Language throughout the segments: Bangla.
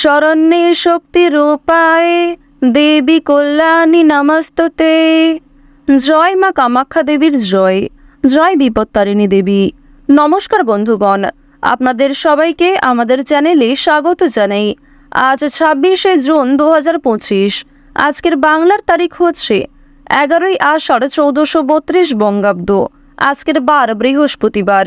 শরণ্যে শক্তি রূপায়, দেবী কল্যাণী নমস্ততে। জয় মা কামাখ্যা দেবীর জয়। জয় বিপত্তারিণী দেবী। নমস্কার বন্ধুগণ, আপনাদের সবাইকে আমাদের চ্যানেলে স্বাগত জানাই। আজ ছাব্বিশে জুন দু হাজার পঁচিশ, আজকের বাংলার তারিখ হচ্ছে এগারোই আষাঢ় চৌদ্দশো বত্রিশ বঙ্গাব্দ। আজকের বার বৃহস্পতিবার।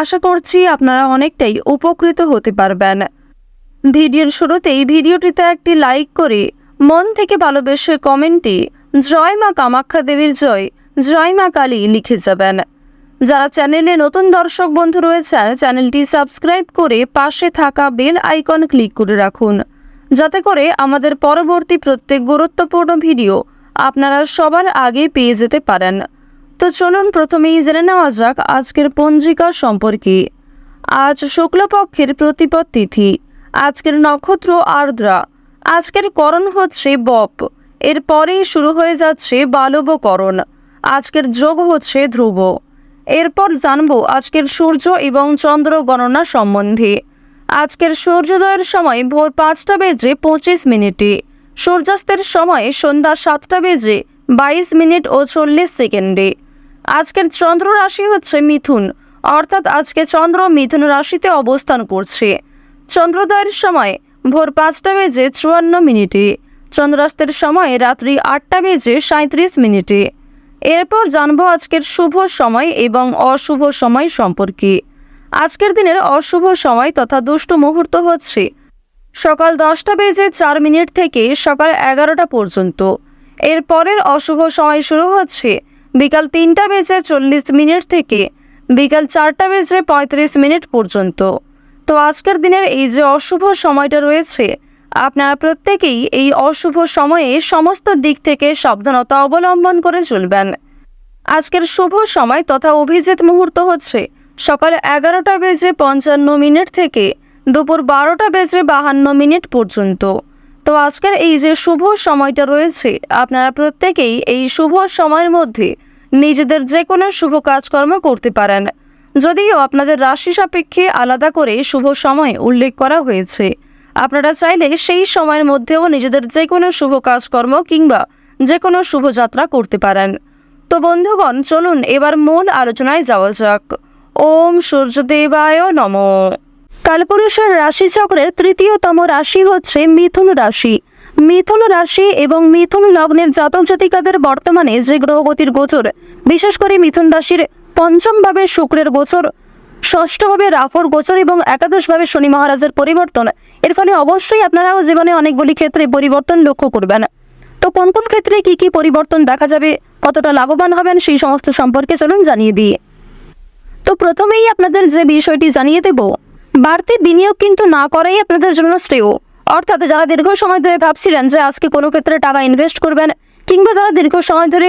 আশা করছি আপনারা অনেকটাই উপকৃত হতে পারবেন। ভিডিওর শুরুতেই ভিডিওটিতে একটি লাইক করে মন থেকে ভালোবেসে কমেন্টে জয় মা কামাখ্যা দেবীর জয় জয় মা কালী লিখে যাবেন। যারা চ্যানেলে নতুন দর্শক বন্ধু রয়েছেন, চ্যানেলটি সাবস্ক্রাইব করে পাশে থাকা বেল আইকন ক্লিক করে রাখুন। যাতে করে আমাদের পরবর্তী প্রত্যেক গুরুত্বপূর্ণ ভিডিও আপনারা সবার আগে পেয়ে যেতে পারেন। তো চলুন প্রথমেই জেনে নেওয়া যাক আজকের পঞ্জিকা সম্পর্কে। আজ শুক্লপক্ষের প্রতিপদ তিথি, আজকের নক্ষত্র আর্দ্রা। আজকের করণ হচ্ছে বপ। এরপরেই শুরু হয়ে যাচ্ছে বালবকরণ। আজকের যোগ হচ্ছে ধ্রুব। এরপর জানব আজকের সূর্য এবং চন্দ্র গণনা সম্বন্ধে। আজকের সূর্যোদয়ের সময় ভোর পাঁচটা বেজে পঁচিশ মিনিটে। সূর্যাস্তের সময় সন্ধ্যা সাতটা বেজে বাইশ মিনিট ও চল্লিশ সেকেন্ডে। আজকের চন্দ্র রাশি হচ্ছে মিথুন। অর্থাৎ আজকে চন্দ্র মিথুন রাশিতে অবস্থান করছে। চন্দ্রোদয়ের সময় ভোর পাঁচটা বেজে চুয়ান্ন মিনিটে। চন্দ্রাস্তের সময় রাত্রি আটটা বেজে সাঁত্রিশ মিনিটে। এরপর জানব আজকের শুভ সময় এবং অশুভ সময় সম্পর্কে। আজকের দিনের অশুভ সময় তথা দুষ্ট মুহূর্ত হচ্ছে সকাল দশটা বেজে চার মিনিট থেকে সকাল এগারোটা পর্যন্ত। এর পরের অশুভ সময় শুরু হচ্ছে বিকাল তিনটা বেজে চল্লিশ মিনিট থেকে বিকাল চারটা বেজে পঁয়ত্রিশ মিনিট পর্যন্ত। তো আজকের দিনের এই যে অশুভ সময়টা রয়েছে, আপনারা প্রত্যেকেই এই অশুভ সময়ে সমস্ত দিক থেকে সাবধানতা অবলম্বন করে চলবেন। আজকের শুভ সময় তথা অভিজিৎ মুহূর্ত হচ্ছে সকাল এগারোটা বেজে পঞ্চান্ন মিনিট থেকে দুপুর বারোটা বেজে বাহান্ন মিনিট পর্যন্ত। তো আজকের এই যে শুভ সময়টা রয়েছে, আপনারা প্রত্যেকেই এই শুভ সময়ের মধ্যে নিজেদের যে কোনো শুভ কাজকর্ম করতে পারেন। যদিও আপনাদের রাশি সাপেক্ষে আলাদা করে শুভ সময় উল্লেখ করা হয়েছে। আপনারা চাইলে সেই সময়ের মধ্যেও নিজেদের যে কোনো শুভ কাজকর্ম কিংবা যে কোনো শুভযাত্রা করতে পারেন। তো বন্ধুগণ, চলুন এবার মূল আলোচনায় যাওয়া যাক। ওম সূর্যদেবায় নম। কালপুরুষের রাশিচক্রের তৃতীয়তম রাশি হচ্ছে মিথুন রাশি। মিথুন রাশি এবং মিথুন লগ্নের জাতক জাতিকাদের বর্তমানে যে গ্রহগতির গোচর, বিশেষ করে মিথুন রাশির পঞ্চম ভাবে শুক্রের গোচর, ষষ্ঠভাবে রাফর গোচর এবং একাদশভাবে শনি মহারাজের পরিবর্তন। এর ফলে অবশ্যই আপনারাও জীবনে অনেকগুলি ক্ষেত্রে পরিবর্তন লক্ষ্য করবেন। তো কোন কোন ক্ষেত্রে কি কি পরিবর্তন দেখা যাবে, কতটা লাভবান হবেন সেই সমস্ত সম্পর্কে চলুন জানিয়ে দিই। তো প্রথমেই আপনাদের যে বিষয়টি জানিয়ে দেব বাড়তি বিনিয়োগ কিন্তু না করাই আপনাদের জন্য শ্রেয়। অর্থাৎ যারা দীর্ঘ সময় ধরে ভাবছিলেন যে আজকে কোনো ক্ষেত্রে টাকা ইনভেস্ট করবেন কিংবা যারা দীর্ঘ সময় ধরে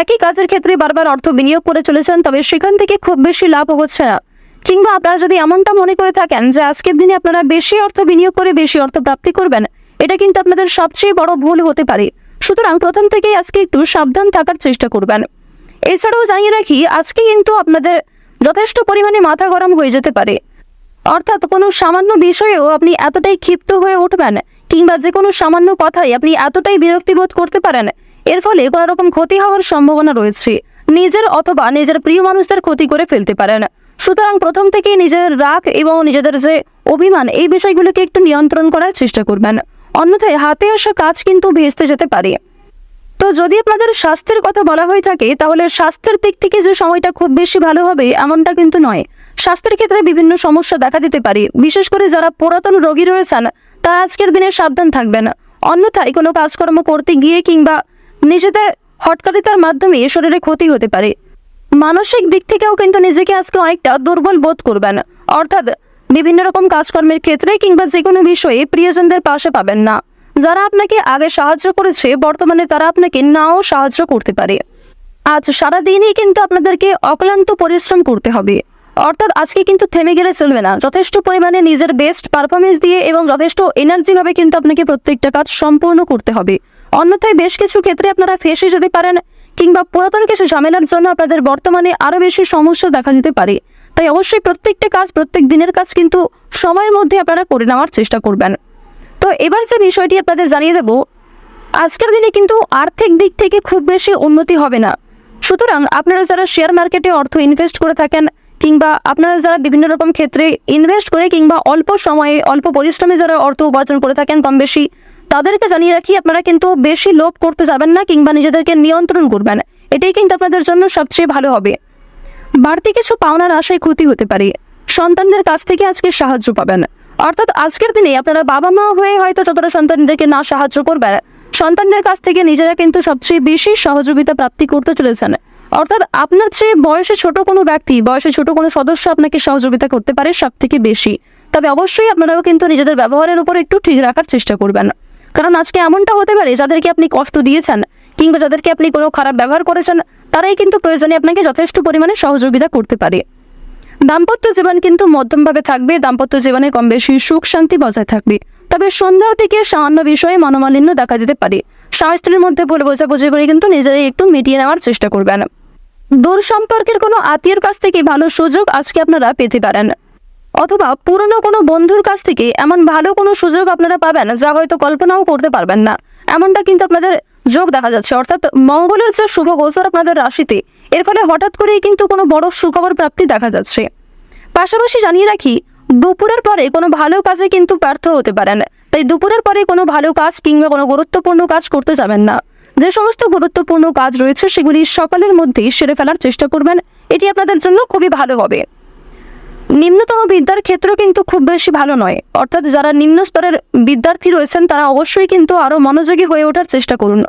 একই কাজের ক্ষেত্রে বারবার অর্থ বিনিয়োগ করে চলেছেন, তবে সেখান থেকে খুব বেশি লাভ হচ্ছে না। কিংবা আপনারা যদি এমনটা মনে করে থাকেন যে আজকের দিনে আপনারা বেশি অর্থ বিনিয়োগ করে বেশি অর্থ প্রাপ্তি করবেন, এটা কিন্তু আপনাদের সবচেয়ে বড় ভুল হতে পারে। সুতরাং প্রথম থেকেই আজকে একটু সাবধান থাকার চেষ্টা করবেন। এছাড়াও জানিয়ে রাখি, আজকে কিন্তু আপনাদের যথেষ্ট পরিমাণে মাথা গরম হয়ে যেতে পারে। অর্থাৎ কোনো সামান্য বিষয়েও আপনি এতটাই ক্ষিপ্ত হয়ে উঠবেন, কিংবা যে কোনো সামান্য কথাই আপনি এতটাই বিরক্তিবোধ করতে পারেন, এর ফলে কোনো রকম ক্ষতি হওয়ার সম্ভাবনা রয়েছে। নিজের অথবা নিজের প্রিয় মানুষদের ক্ষতি করে ফেলতে পারেন। সুতরাং প্রথম থেকেই নিজের রাগ এবং নিজেদের যে অভিমান, এই বিষয়গুলোকে একটু নিয়ন্ত্রণ করার চেষ্টা করবেন। অন্যথায় হাতে আসা কাজ কিন্তু ভেস্তে যেতে পারে। তো যদি আপনাদের স্বাস্থ্যের কথা বলা হয়ে থাকে, তাহলে স্বাস্থ্যের দিক থেকে যে সময়টা খুব বেশি ভালো হবে, এমনটা কিন্তু নয়। স্বাস্থ্যের ক্ষেত্রে বিভিন্ন সমস্যা দেখা দিতে পারে। বিশেষ করে যারা পুরাতন রোগী রয়েছেন, তারা আজকের দিনে সাবধান থাকবেন। অন্যথায় কোনো কাজকর্ম করতে গিয়ে কিংবা নিজেদের হটকারিতার মাধ্যমে শরীরে ক্ষতি হতে পারে। মানসিক দিক থেকেও কিন্তু নিজেকে আজকে অনেকটা দুর্বল বোধ করবেন। অর্থাৎ বিভিন্ন রকম কাজকর্মের ক্ষেত্রে কিংবা যে কোনো বিষয়ে প্রিয়জনদের পাশে পাবেন না। যারা আপনাকে আগে সাহায্য করেছে, বর্তমানে তারা আপনাকে নাও সাহায্য করতে পারে। আজ সারাদিনই কিন্তু আপনাদেরকে অক্লান্ত পরিশ্রম করতে হবে। অর্থাৎ আজকে কিন্তু থেমে গেলে চলবে না। যথেষ্ট পরিমাণে নিজের বেস্ট পারফরমেন্স দিয়ে এবং যথেষ্ট এনার্জিভাবে কিন্তু আপনাকে প্রত্যেকটা কাজ সম্পূর্ণ করতে হবে। অন্যথায় বেশ কিছু ক্ষেত্রে আপনারা ফেসে যেতে পারেন কিংবা পুরাতন কিছু ঝামেলার জন্য আপনাদের বর্তমানে আরও বেশি সমস্যা দেখা দিতে পারে। তাই অবশ্যই প্রত্যেকটা কাজ, প্রত্যেক দিনের কাজ কিন্তু সময়ের মধ্যে আপনারা করে নেওয়ার চেষ্টা করবেন। তো এবার যে বিষয়টি আপনাদের জানিয়ে দেব, আজকের দিনে কিন্তু আর্থিক দিক থেকে খুব বেশি উন্নতি হবে না। সুতরাং আপনারা যারা শেয়ার মার্কেটে অর্থ ইনভেস্ট করে থাকেন কিংবা আপনারা যারা বিভিন্ন রকম ক্ষেত্রে ইনভেস্ট করে কিংবা অল্প সময়ে, অল্প পরিশ্রমে যারা অর্থ উপার্জন করে থাকেন কম বেশি, তাদেরকে জানিয়ে রাখি আপনারা কিন্তু বেশি লোভ করতে যাবেন না কিংবা নিজেদেরকে নিয়ন্ত্রণ করবেন। এটাই কিন্তু আপনাদের জন্য সবচেয়ে ভালো হবে। বাড়তি কিছু পাওনার আশায় ক্ষতি হতে পারে। সন্তানদের কাছ থেকে আজকে সাহায্য পাবেন। অর্থাৎ আজকের দিনে আপনারা বাবা মা হয়ে হয়তো যতটা সন্তানদেরকে না সাহায্য করবেন, সন্তানদের কাছ থেকে নিজেরা কিন্তু সবচেয়ে বেশি সহযোগিতা প্রাপ্তি করতে চলেছেন। অর্থাৎ আপনার চেয়ে বয়সে ছোট কোনো ব্যক্তি, বয়সে ছোট কোনো সদস্য আপনাকে সহযোগিতা করতে পারে সব থেকে বেশি। তবে অবশ্যই আপনারাও কিন্তু নিজেদের ব্যবহারের উপর একটু ঠিক রাখার চেষ্টা করবেন। কারণ আজকে এমনটা হতে পারে, যাদেরকে আপনি কষ্ট দিয়েছেন কিংবা যাদেরকে আপনি কোনো খারাপ ব্যবহার করেছেন, তারাই কিন্তু প্রয়োজনে আপনাকে যথেষ্ট পরিমাণে সহযোগিতা করতে পারে। দাম্পত্য জীবন কিন্তু মধ্যমভাবে থাকবে, দাম্পত্য জীবনে কম বেশি সুখ শান্তি বজায় থাকবে। তবে সন্ধ্যার দিকে সামান্য বিষয়ে মনোমালিন্য দেখা দিতে পারে। স্বামী স্ত্রীর মধ্যে ভুল বোঝাবুঝি করে কিন্তু নিজেরাই একটু মিটিয়ে নেওয়ার চেষ্টা করবেন। দূর সম্পর্কের কোনো আত্মীয়র কাছ থেকে ভালো সুযোগ আজকে আপনারা পেতে পারেন। অথবা পুরনো কোনো বন্ধুর কাছ থেকে এমন ভালো কোনো সুযোগ আপনারা পাবেন যা হয়তো কল্পনাও করতে পারবেন না। এমনটা কিন্তু আপনাদের যোগ দেখা যাচ্ছে। অর্থাৎ মঙ্গলের যে শুভ গোচর আপনাদের রাশিতে, এর ফলে হঠাৎ করেই কিন্তু কোনো বড় সুখবর প্রাপ্তি দেখা যাচ্ছে। পাশাপাশি জানিয়ে রাখি, দুপুরের পরে কোনো ভালো কাজে কিন্তু ব্যর্থ হতে পারেন। তাই দুপুরের পরে কোনো ভালো কাজ কিংবা কোনো গুরুত্বপূর্ণ কাজ করতে যাবেন না। যে সমস্ত গুরুত্বপূর্ণ কাজ রয়েছে সেগুলি সকালের মধ্যেই সেরে ফেলার চেষ্টা করবেন। এটি আপনাদের জন্য খুবই ভালো হবে। নিম্নতম বিদ্যার ক্ষেত্র কিন্তু খুব বেশি ভালো নয়। অর্থাৎ যারা নিম্ন স্তরের বিদ্যার্থী রয়েছেন, তারা অবশ্যই কিন্তু আরও মনোযোগী হয়ে ওঠার চেষ্টা করুন।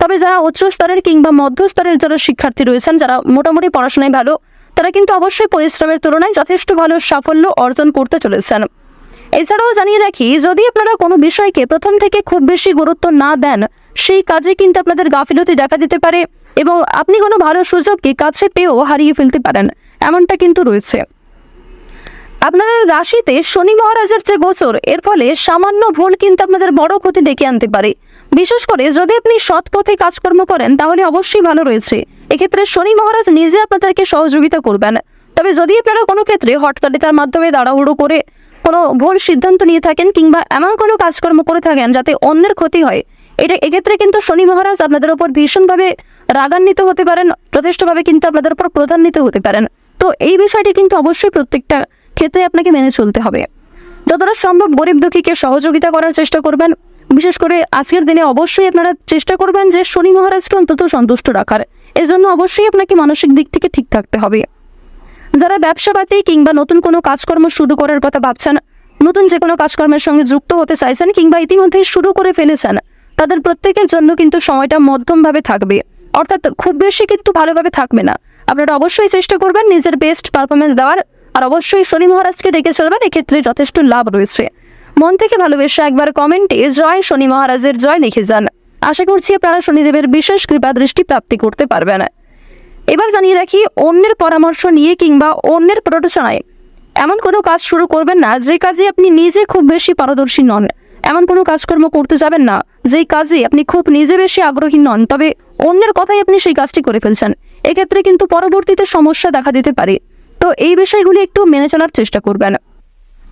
তবে যারা উচ্চ স্তরের কিংবা মধ্য স্তরের যারা শিক্ষার্থী রয়েছেন, যারা মোটামুটি পড়াশোনায় ভালো, তারা কিন্তু অবশ্যই পরিশ্রমের তুলনায় যথেষ্ট ভালো সাফল্য অর্জন করতে চলেছেন। এছাড়াও জানিয়ে রাখি, যদি আপনারা কোনো বিষয়কে প্রথম থেকে খুব বেশি গুরুত্ব না দেন, সেই কাজে কিন্তু আপনাদের গাফিলতি দেখা দিতে পারে এবং আপনি কোনো ভালো সুযোগকে কাছে পেয়েও হারিয়ে ফেলতে পারেন, এমনটা কিন্তু রয়েছে। আপনাদের রাশিতে শনি মহারাজের যে গোচর, এর ফলে সামান্য ভুল কিন্তু আপনাদের বড় ক্ষতি ডেকে আনতে পারে। বিশেষ করে যদি আপনি সৎ পথে কাজকর্ম করেন, তাহলে অবশ্যই ভালো রয়েছে। এক্ষেত্রে শনি মহারাজ নিজে আপনাদেরকে সহযোগিতা করবেন। তবে যদি আপনারা কোনো ক্ষেত্রে হটকারিতার মাধ্যমে তাড়াহুড়ো করে কোনো ভুল সিদ্ধান্ত নিয়ে থাকেন কিংবা এমন কোনো কাজকর্ম করে থাকেন যাতে অন্যের ক্ষতি হয়। এটা এক্ষেত্রে কিন্তু শনি মহারাজ আপনাদের উপর ভীষণভাবে রাগান্বিত হতে পারেন, যথেষ্টভাবে কিন্তু আপনাদের উপর প্রধান্বিত হতে পারেন। তো এই বিষয়টি কিন্তু অবশ্যই প্রত্যেকটা ক্ষেত্রে আপনাকে মেনে চলতে হবে। যতটা সম্ভব গরিব দুঃখীকে সহযোগিতা করার চেষ্টা করবেন। বিশেষ করে আজকের দিনে অবশ্যই আপনারা চেষ্টা করবেন যে শনি মহারাজকে অন্তত সন্তুষ্ট রাখার। এজন্য অবশ্যই আপনাকে মানসিক দিক থেকে ঠিক থাকতে হবে। যারা ব্যবসাপাতি কিংবা নতুন কোনো কাজকর্ম শুরু করার কথা ভাবছেন, নতুন যে কোনো কাজকর্মের সঙ্গে যুক্ত হতে চাইছেন কিংবা ইতিমধ্যে শুরু করে ফেলেছেন, তাদের প্রত্যেকের জন্য কিন্তু সময়টা মধ্যমভাবে থাকবে। অর্থাৎ খুব বেশি কিন্তু ভালোভাবে থাকবে না। আপনারা অবশ্যই চেষ্টা করবেন নিজের বেস্ট পারফরমেন্স দেওয়ার, আর অবশ্যই শনি মহারাজকে ডেকে চলবেন, এক্ষেত্রে যথেষ্ট লাভ রয়েছে। মন থেকে ভালোবেসে একবার কমেন্টে জয় শনি মহারাজের জয় লিখে যান। আশা করছি আপনারা শনিদেবের বিশেষ কৃপা দৃষ্টি প্রাপ্তি করতে পারবেন। এবার জানিয়ে রাখি, অন্যের পরামর্শ নিয়ে কিংবা অন্যের প্ররোচনায়। এমন কোনো কাজ শুরু করবেন না, যে কাজে আপনি নিজে খুব বেশি পারদর্শী নন। এমন কোনো কাজকর্ম করতে যাবেন না যেই কাজে আপনি খুব নিজে বেশি আগ্রহী নন, তবে অন্যের কথাই আপনি সেই কাজটি করে ফেলছেন। এক্ষেত্রে কিন্তু পরবর্তীতে সমস্যা দেখা দিতে পারে। তো এই বিষয়গুলি একটু মেনে চলার চেষ্টা করবেন।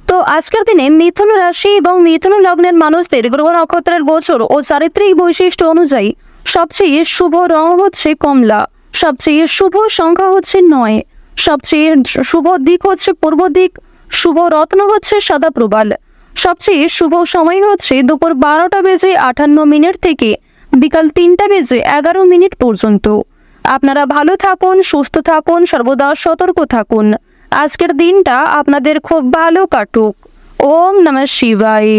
তো আজকের দিনে মিথুন রাশি এবং মিথুন লগ্নের মানুষদের গ্রহ নক্ষত্রের গোচর ও চারিত্রিক বৈশিষ্ট্য অনুযায়ী সবচেয়ে শুভ রং হচ্ছে কমলা। সবচেয়ে শুভ সংখ্যা হচ্ছে নয়। সবচেয়ে শুভ দিক হচ্ছে পূর্ব দিক। শুভ রত্ন হচ্ছে সাদা প্রবাল। সবচেয়ে শুভ সময় হচ্ছে দুপুর বারোটা বেজে আটান্ন মিনিট থেকে বিকাল তিনটা বেজে এগারো মিনিট পর্যন্ত। আপনারা ভালো থাকুন, সুস্থ থাকুন, সর্বদা সতর্ক থাকুন। আজকের দিনটা আপনাদের খুব ভালো কাটুক। ওম নমঃ শিবায়।